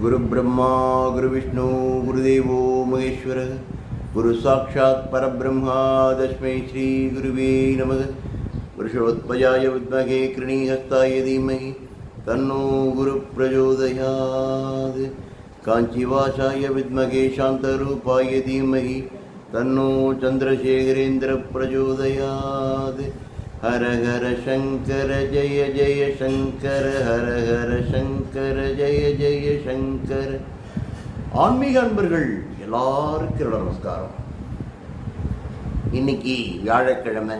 குரு பிரம்மா குரு விஷ்ணு குருதேவோ மகேஸ்வர குரு சாட்சாத் பரபிரம்மா தஸ்மை ஸ்ரீ குருவே நமக வருஷோத்பஜாய வித்மகே கிருணீஹஸ்தாய தீமகி தன்னோ குரு பிரச்சோதயாது காஞ்சிவாசாய வித்மகே சாந்தரூபாய தீமகி தன்னோ சந்திரசேகரேந்திர பிரச்சோதயாது हर हर शङ्कर जय जय शङ्कर हर हर शङ्कर जय जय शङ्कर ஆன்மீக அன்பர்கள் எல்லாருக்கும் என்னோட நமஸ்காரம் இன்னைக்கு வியாழக்கிழமை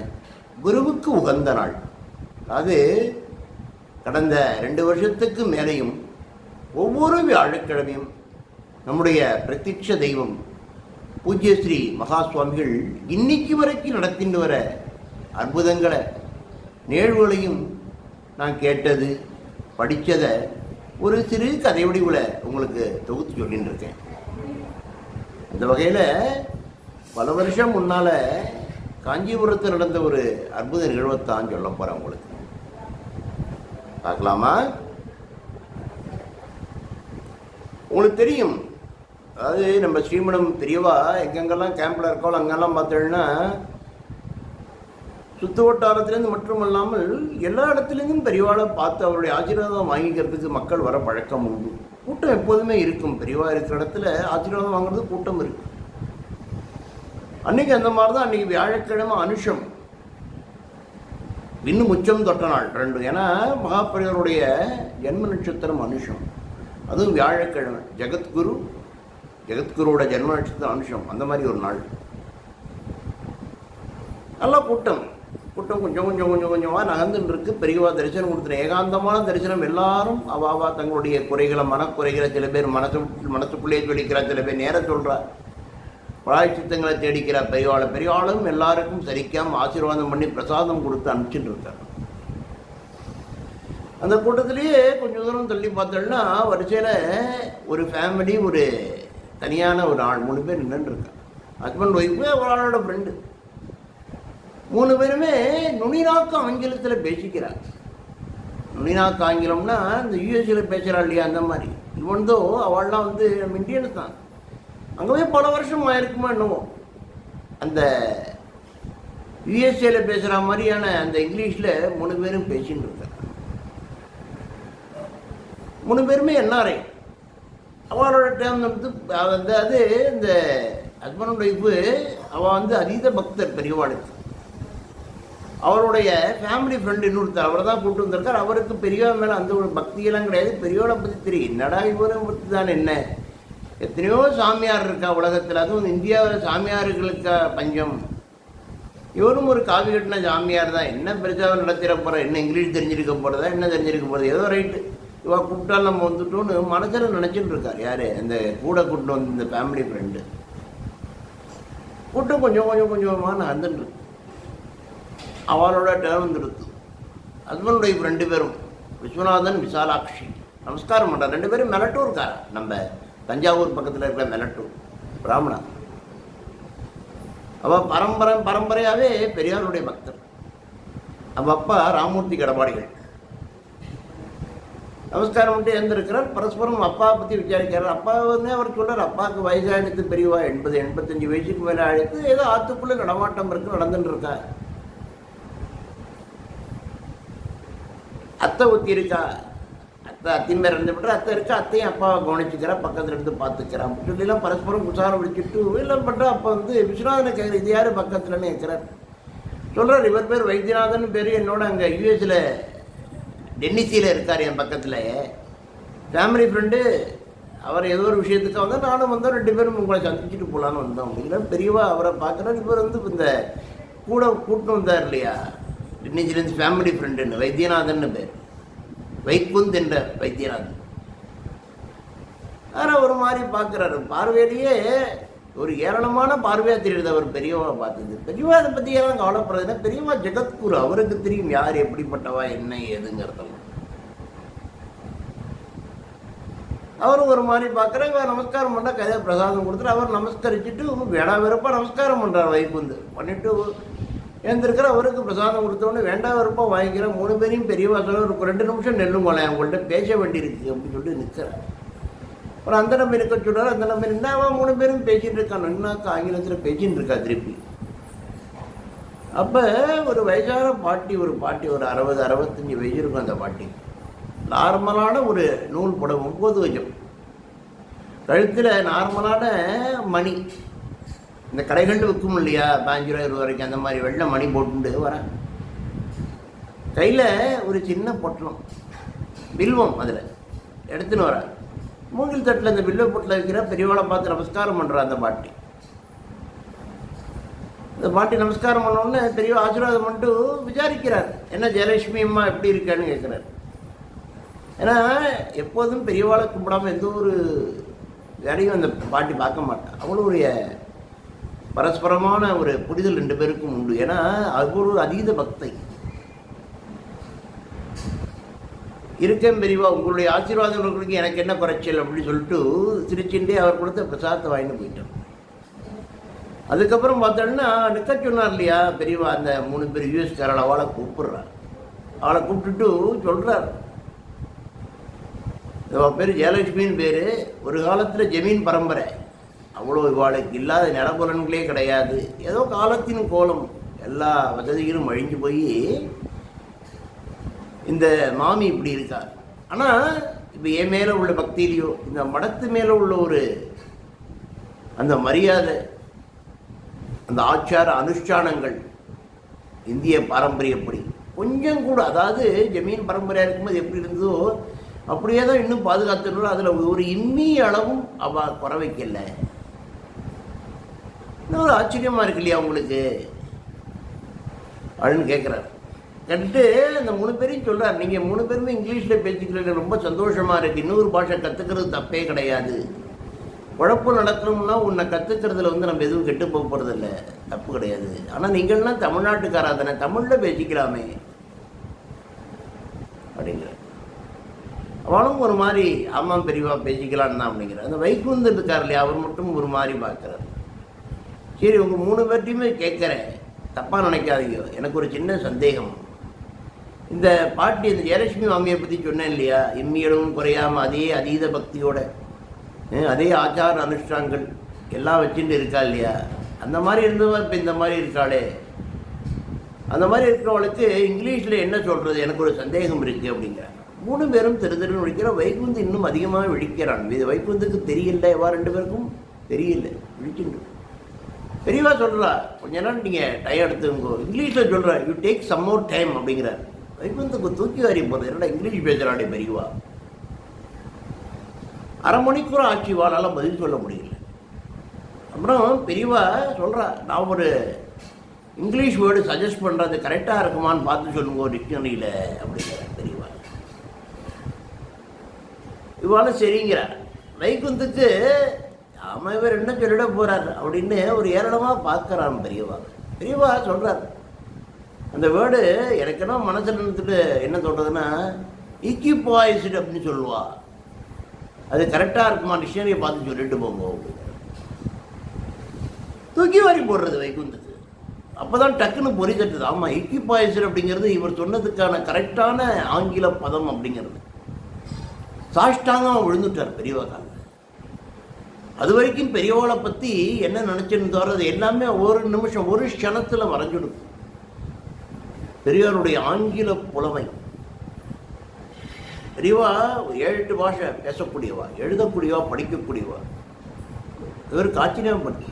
குருவுக்கு உகந்த நாள் அது கடந்த ரெண்டு வருஷத்துக்கு மேலேயும் ஒவ்வொரு வியாழக்கிழமையும் நம்முடைய பிரத்யட்ச தெய்வம் பூஜ்ய ஸ்ரீ மகா சுவாமிகள் இன்னைக்கு வரைக்கும் நடத்திட்டு வர அற்புதங்களை நிகழ்வுகளையும் நான் கேட்டது படித்ததை ஒரு சிறு கதை வடிவில் உங்களுக்கு தொகுத்து சொல்லின்னு இருக்கேன் அந்த வகையில் பல வருஷம் முன்னால் காஞ்சிபுரத்தில் நடந்த ஒரு அற்புத நிகழ்வைத்தான் சொல்ல போகிறேன் உங்களுக்கு. பார்க்கலாமா? உங்களுக்கு தெரியும் அதாவது நம்ம ஸ்ரீமடம் தெரியவா எங்கெங்கெல்லாம் கேம்பில் இருக்கோம் அங்கெல்லாம் பார்த்தோன்னா சுத்து வட்டாரத்திலேருந்து மட்டுமல்லாமல் எல்லா இடத்துலேருந்தும் பெரியவாளை பார்த்து அவருடைய ஆசீர்வாதம் வாங்கிக்கிறதுக்கு மக்கள் வர பழக்கம் உண்டு. கூட்டம் எப்போதுமே இருக்கும். பெரியவா இருக்கிற இடத்துல ஆசீர்வாதம் வாங்குறது கூட்டம் இருக்கு. அன்னைக்கு அந்த மாதிரி தான் அன்னைக்கு வியாழக்கிழமை அனுஷம். இன்னும் உச்சம் தொட்ட நாள். ரெண்டு ஏன்னா மகாபெரியவருடைய ஜென்ம நட்சத்திரம் அனுஷம். அதுவும் வியாழக்கிழமை. ஜெகத்குரு ஜெகத்குருவோட ஜென்ம நட்சத்திரம் அனுஷம். அந்த மாதிரி ஒரு நாள். நல்ல கூட்டம். கூட்டம் கொஞ்சம் கொஞ்சம் கொஞ்சம் கொஞ்சமாக நகர்ந்துட்டு இருக்கு பெரியவா தரிசனம் கொடுத்துரு ஏகாந்தமான தரிசனம் எல்லாரும் அவாவா தங்களுடைய குறைகளை மனக்குறைகளை சில பேர் மனசு மனசுக்குள்ளேயே சொல்லிக்கிறா சில பேர் நேர சொல்றா பிராய்ச்சித்தங்களை தேடிக்கிறா பெரியவாளை பெரியவாளும் எல்லாருக்கும் சரிக்காமல் ஆசீர்வாதம் பண்ணி பிரசாதம் கொடுத்து அனுப்பிச்சுட்டு இருக்கார் அந்த கூட்டத்திலேயே கொஞ்சம் தூரம் தள்ளி பார்த்தோம்னா வரிசையில் ஒரு ஃபேமிலி ஒரு தனியான ஒரு ஆள் மூணு பேர் நின்றுட்டு ஹஸ்பண்ட் ஒய்ஃபு ஒரு ஆளோட ஃப்ரெண்டு மூணு பேருமே நுனிநாக்கு ஆங்கிலத்தில் பேசிக்கிறார். நுனிநாக்கு ஆங்கிலம்னா இந்த யூஎஸ்சியில் பேசுகிறா இல்லையா அந்த மாதிரி. இவன்தோ அவள்லாம் வந்து நம்ம இந்தியனு தான். அங்கே போய் பல வருஷம் ஆயிருக்குமா என்னவோ. அந்த யுஎஸ்ஏல பேசுகிற மாதிரியான அந்த இங்கிலீஷில் மூணு பேரும் பேசின்னு இருக்காங்க. மூணு பேருமே என்ஆர்ஐ. அவளோட டேம் வந்து வந்து அது இந்த ஹஸ்பண்ட் ஒய்ஃபு அவள் வந்து அதீத பக்தர் பெரியவாளுக்கு. அவருடைய ஃபேமிலி ஃப்ரெண்டு இன்னொருத்தர் அவரை தான் கூப்பிட்டு வந்திருக்கார். அவருக்கு பெரியவா மேலே அந்த ஒரு பக்தியெல்லாம் கிடையாது. பெரியவளை பற்றி தெரியும். என்னடா இவரை பற்றி தான் என்ன? எத்தனையோ சாமியார் இருக்கா உலகத்தில். அதுவும் இந்தியாவில் சாமியார்களுக்கு பஞ்சம். இவரும் ஒரு காவி கட்டின சாமியார் தான். என்ன பெருசாக நடத்திட போகிற என்ன இங்கிலீஷ் தெரிஞ்சிருக்க போகிறதா என்ன தெரிஞ்சிருக்க போகிறது ஏதோ ரைட்டு. இவா கூப்பிட்டால் நம்ம வந்துட்டோன்னு மனசில் நினச்சிட்டு இருக்கார். யார்? அந்த கூட கூப்பிட்டு வந்து இந்த ஃபேமிலி ஃப்ரெண்டு கூட்டம் கொஞ்சம் கொஞ்சம் கொஞ்சமாக நடந்துட்டு அவளோட டேர்ம் வந்துடுது ஹஸ்பண்ட் ஒய்ஃப் ரெண்டு பேரும். விஸ்வநாதன் விசாலாட்சி. நமஸ்காரம் பண்ணுறார் ரெண்டு பேரும் மெலட்டூர்கார நம்ம தஞ்சாவூர் பக்கத்தில் இருக்கிற மெலட்டூர். பிராமணா அவள் பரம்பரை பரம்பரையாகவே பெரியாருடைய பக்தர். அவள் அப்பா ராமூர்த்தி கடபாடிகள். நமஸ்காரம் மட்டும் எழுந்திருக்கிறார். பரஸ்பரம் அப்பாவை பற்றி விசாரிக்கிறார். அப்பா அவர் சொல்கிறார் அப்பாவுக்கு வயசாகிடுத்து பெரியவா எண்பது எண்பத்தஞ்சு வயசுக்கு மேலே அழைத்து ஏதோ ஆற்றுக்குள்ளே நடமாட்டம் இருக்கு நடந்துட்டு இருக்கா அத்தை ஒத்தி இருக்கா? அத்தை அத்தையும் பேர் இருந்து பண்ணுற அத்தை இருக்கா? அத்தையும் அப்பாவை கவனிச்சுக்கிறா பக்கத்தில் இருந்து பார்த்துக்கிறா. அப்படின்னு சொல்லிலாம் பரஸ்பரம் குசாரம் விழிச்சிட்டு எல்லாம் பண்ணுறா அப்போ வந்து விஸ்வநாதனை கேட்குற இது யார் பக்கத்துலன்னு கேட்குறார் சொல்கிறார் இவர் பேர் வைத்தியநாதன் பேர் என்னோட அங்கே யூஎஸில் டென்னிசியில் இருக்கார் என் பக்கத்தில். ஃபேமிலி ஃப்ரெண்டு அவர் ஏதோ ஒரு விஷயத்துக்கு வந்தால் நானும் வந்தோம் ரெண்டு பேரும் உங்களை சந்திச்சுட்டு போகலான்னு வந்தோம். அப்படிங்கிற பெரியவா அவரை பார்க்குறாரு. இவர் வந்து இந்த கூட கூட்டம் வந்தார் இல்லையா? டென்னிசிலேருந்து ஃபேமிலி ஃப்ரெண்டுன்னு வைத்தியநாதன் பேர். வைக்குந்த் என்ற வைத்தியநாதன். வேற ஒரு மாதிரி பார்க்குறாரு. பார்வையிலேயே ஒரு ஏராளமான பார்வையாக தெரியுது அவர் பெரியவா பார்த்தது. பெரியவா அதை பற்றி எல்லாம் கவலைப்படுறதுன்னா பெரியவா ஜெகத்குரு. அவருக்கு தெரியும் யார் எப்படிப்பட்டவா என்ன ஏதுங்கிறதெல்லாம் அவரும் ஒரு மாதிரி பார்க்குற நமஸ்காரம் பண்ணால் கதையை பிரசாதம் கொடுத்துட்டு அவர் நமஸ்கரிச்சுட்டு வேணா நமஸ்காரம் பண்ணுறார் வைகுந்து பண்ணிட்டு எழுந்திருக்கிற அவருக்கு பிரசாதம் கொடுத்தோன்னு வேண்டாம் விருப்பம் வாங்கிக்கிற மூணு பேரையும் பெரியவா சொல்ல ஒரு ரெண்டு நிமிஷம் நெல்லும் போல உங்கள்கிட்ட பேச வேண்டியிருக்கு அப்படின்னு சொல்லிட்டு நிற்கிறார் அப்புறம் அந்த நம்பர் இருக்க சொல்கிறார் அந்த நம்பர் என்ன அவன் மூணு பேரும் பேசிகிட்டு இருக்கான். நன்னாக்கா ஆங்கிலத்தில் பேசின்னு இருக்கா திருப்பி? அப்போ ஒரு வயசான பாட்டி ஒரு பாட்டி ஒரு அறுபது அறுபத்தஞ்சி வயசு இருக்கும் அந்த பாட்டி. நார்மலான ஒரு நூல் புடவை ஒம்பது வஜம் கழுத்தில் நார்மலான மணி. இந்த கடைகளில் விற்கும் இல்லையா? பாஞ்சு ரூபா இருபது வரைக்கும் அந்த மாதிரி வெள்ளை மணி போட்டுட்டு வரேன் கையில் ஒரு சின்ன பொட்டலம் பில்வம் அதில் எடுத்துன்னு வரேன் மூங்கில் தட்டில் அந்த பில்வ பொட்டில் வைக்கிற பெரியவாளை பார்த்து நமஸ்காரம் பண்ணுறா அந்த பாட்டி. இந்த பாட்டி நமஸ்காரம் பண்ண பெரிய ஆசீர்வாதம் மட்டும் விசாரிக்கிறார். என்ன ஜெயலட்சுமி அம்மா எப்படி இருக்கான்னு கேட்குறாரு ஏன்னா எப்போதும் பெரியவாளை கும்பிடாம எந்த ஒரு வேலையும் அந்த பாட்டி பார்க்க மாட்டான் அவளுடைய பரஸ்பரமான ஒரு புரிதல் ரெண்டு பேருக்கும் உண்டு. ஏன்னா அது ஒரு அதீத பக்தை. இருக்கேன் பெரியவா உங்களுடைய ஆசீர்வாதம் எனக்கு என்ன குறைச்சல் அப்படின்னு சொல்லிட்டு சிரிச்சுட்டே அவர் கொடுத்த பிரசாதத்தை வாங்கிட்டு போயிட்டார். அதுக்கப்புறம் பார்த்தோன்னா நிற்க சொன்னார் இல்லையா பெரியவா அந்த மூணு பேர் யூஎஸ்காரன் அவளை கூப்பிடுறார். அவளை கூப்பிட்டுட்டு சொல்கிறார் பேர் ஜெயலட்சுமின்னு பேர். ஒரு காலத்தில் ஜமீன் பரம்பரை. அவ்வளோ இவாளுக்கு இல்லாத நிலபுலன்களே கிடையாது. ஏதோ காலத்தின் கோலம். எல்லா வசதிகளும் அழிஞ்சு போய் இந்த மாமி இப்படி இருக்கார் ஆனால் இப்போ என் மேலே உள்ள பக்தியிலையோ இந்த மடத்து மேலே உள்ள ஒரு அந்த மரியாதை அந்த ஆச்சார அனுஷ்டானங்கள் இந்திய பாரம்பரியப்படி கொஞ்சம் கூட அதாவது ஜமீன் பரம்பரையாக இருக்கும்போது எப்படி இருந்ததோ அப்படியே தான் இன்னும் பாதுகாத்துட்டு அதில் ஒரு இம்மி அளவும் அவ குறை வைக்கலை. ஒரு ஆச்சரியமாக இருக்கு இல்லையா உங்களுக்கு? அப்படின்னு கேட்குறாரு கேட்டுட்டு அந்த மூணு பேரையும் சொல்கிறார் நீங்கள் மூணு பேருமே இங்கிலீஷில் பேசிக்கல ரொம்ப சந்தோஷமாக இருக்குது இன்னொரு பாஷை கற்றுக்கிறது தப்பே கிடையாது. குழப்பம் நடக்கணும்னா உன்னை கற்றுக்கிறதுல வந்து நம்ம எதுவும் கெட்டு போக போகிறதில்ல தப்பு கிடையாது. ஆனால் நீங்கள்லாம் தமிழ்நாட்டுக்காரா தானே. தமிழில் பேசிக்கலாமே. அப்படிங்கிற அவனும் ஒரு மாதிரி ஆமாம் பெரியவா பேசிக்கலான்னு தான் அப்படிங்கிற அந்த வைகுந்தன் இருக்கார் இல்லையா அவர் மட்டும் ஒரு மாதிரி பார்க்குறாரு. சரி உங்கள் மூணு பேர்ட்டையுமே கேட்குறேன். தப்பாக நினைக்காதீங்க. எனக்கு ஒரு சின்ன சந்தேகம். இந்த பாட்டி இந்த ஜெயலட்சுமி மாமியை பற்றி சொன்னேன் இல்லையா? இம்மியலும் குறையாமல் அதே அதீத பக்தியோட அதே ஆச்சார அனுஷ்டானங்கள் எல்லாம் வச்சுட்டு இருக்கா இல்லையா? அந்த மாதிரி இருந்தவ இப்போ இந்த மாதிரி இருக்காளே. அந்த மாதிரி இருக்கிறவளுக்கு இங்கிலீஷில் என்ன சொல்கிறது எனக்கு ஒரு சந்தேகம் இருக்குது அப்படிங்கிற. மூணு பேரும் திரு திருன்னு விழிக்கிற வைகுந்து இன்னும் அதிகமாக விழிக்கிறான். இது வைகுந்துக்கு தெரியல. எவா ரெண்டு பேருக்கும் தெரியல. விழிச்சுட்டு பெரியவா சொல்கிறா கொஞ்ச நேரம் நீங்கள் டைம் எடுத்துங்கோ இங்கிலீஷில் சொல்கிறேன் you take some more time அப்படிங்கிறார். வைகுந்தக்கு தூக்கி வாரி போகிறது என்னடா இங்கிலீஷ் பேசுகிறாடே பெரியவா? அரை மணிக்கூர் ஆட்சி வாழால் பதில் சொல்ல முடியல. அப்புறம் பெரியவா சொல்கிறா நான் ஒரு இங்கிலீஷ் வேர்டு சஜஸ்ட் பண்ணுறது கரெக்டாக இருக்குமான்னு பார்த்து சொல்லுங்க ஒரு டிக்ஷனரியில் அப்படிங்கிற பெரியவா. இவாளும் சரிங்கிறார். வைகுந்துக்கு அவன் இவர் என்ன சொல்லிட போறார் அப்படின்னு ஒரு ஏராளமாக பார்க்குறான் பெரியவா. பெரியவா சொல்கிறார் அந்த வேர்டு எனக்கு என்ன மனசில் இருந்துட்டு என்ன சொல்றதுன்னா இக்கி பாய்ஸ்டு அப்படின்னு சொல்லுவா. அது கரெக்டாக இருக்குமா? டிக்ஷனரியை பார்த்து சொல்லிட்டு போங்க தூக்கி வாரி போடுறது வைகுந்தது அப்போ தான் டக்குன்னு பொறி தட்டுது ஆமாம் இக்கி பாய்ஸ்டு அப்படிங்கிறது இவர் சொன்னதுக்கான கரெக்டான ஆங்கில பதம் அப்படிங்கிறது. சாஷ்டாங்கம் விழுந்துட்டார் பெரியவா அது வரைக்கும் பெரியவளை பற்றி என்ன நினச்சிருந்தாரோ அது எல்லாமே ஒரு நிமிஷம் ஒரு க்ஷணத்தில் வரைஞ்சிடும். பெரியாருடைய ஆங்கில புலமை. பெரியவா ஒரு ஏழு எட்டு பாஷை பேசக்கூடியவா எழுதக்கூடியவா படிக்கக்கூடியவா? இவர் ஆச்சரியம் பண்ணு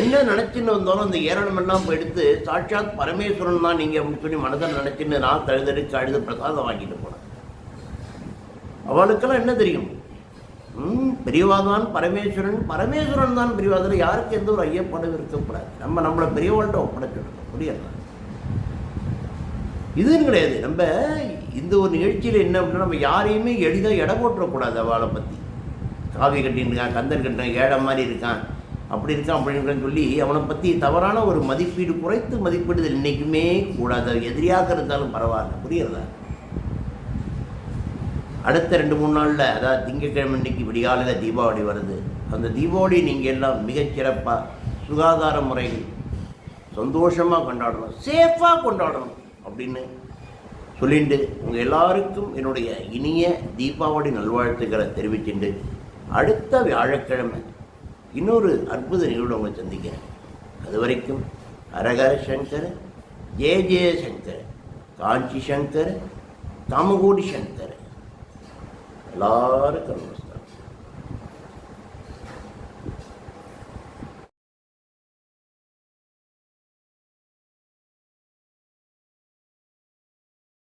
என்ன நினச்சின்னு வந்தாலும் அந்த ஏரணமெல்லாம் போய் எடுத்து சாட்சாத் பரமேஸ்வரன் தான் நீங்கள் அப்படின்னு சொல்லி மனதில் நினச்சின்னு நான் தழுதெடுத்து அழுது பிரசாதம் வாங்கிட்டு போனேன். அவளுக்கெல்லாம் என்ன தெரியும்? பெரியவாதான் பரமேஸ்வரன். பரமேஸ்வரன் தான் பெரியவாதில் யாருக்கு எந்த ஒரு ஐயப்பாடும் இருக்கக்கூடாது. நம்ம நம்மளை பெரியவாழ்கிட்ட ஒப்படைச்சிடணும். புரியல இதுன்னு கிடையாது. நம்ம இந்த ஒரு நிகழ்ச்சியில் என்ன அப்படின்னா நம்ம யாரையுமே எளிதாக எடை போட்டுறக்கூடாது அவளை பற்றி காவி கட்டின்னு இருக்கான் கந்தன் கட்டின ஏழை மாதிரி இருக்கான். அப்படி இருக்கான் அப்படின்னு சொல்லி அவனை பற்றி தவறான ஒரு மதிப்பீடு குறைத்து மதிப்பீடுதல் இன்றைக்குமே கூடாது. எதிரியாக இருந்தாலும் பரவாயில்ல. புரியுறதா அடுத்த ரெண்டு மூணு நாளில் அதாவது திங்கட்கிழமை இன்னைக்கு விடியாலையில் தீபாவளி வருது. அந்த தீபாவளி நீங்கள் எல்லாம் மிகச்சிறப்பாக சுகாதார முறையில் சந்தோஷமாக கொண்டாடணும். சேஃபாக கொண்டாடணும் அப்படின்னு சொல்லிட்டு உங்கள் எல்லாருக்கும் என்னுடைய இனிய தீபாவளி நல்வாழ்த்துக்களை தெரிவிச்சுட்டு அடுத்த வியாழக்கிழமை இன்னொரு அற்புத நிகழ்வு உங்களை சந்திக்கிறேன். அது வரைக்கும் ஹரஹர சங்கர் ஜெய ஜெய சங்கர் காஞ்சி சங்கர் தாமகோடி சங்கர். எல்லாருக்கும் நமஸ்காரம்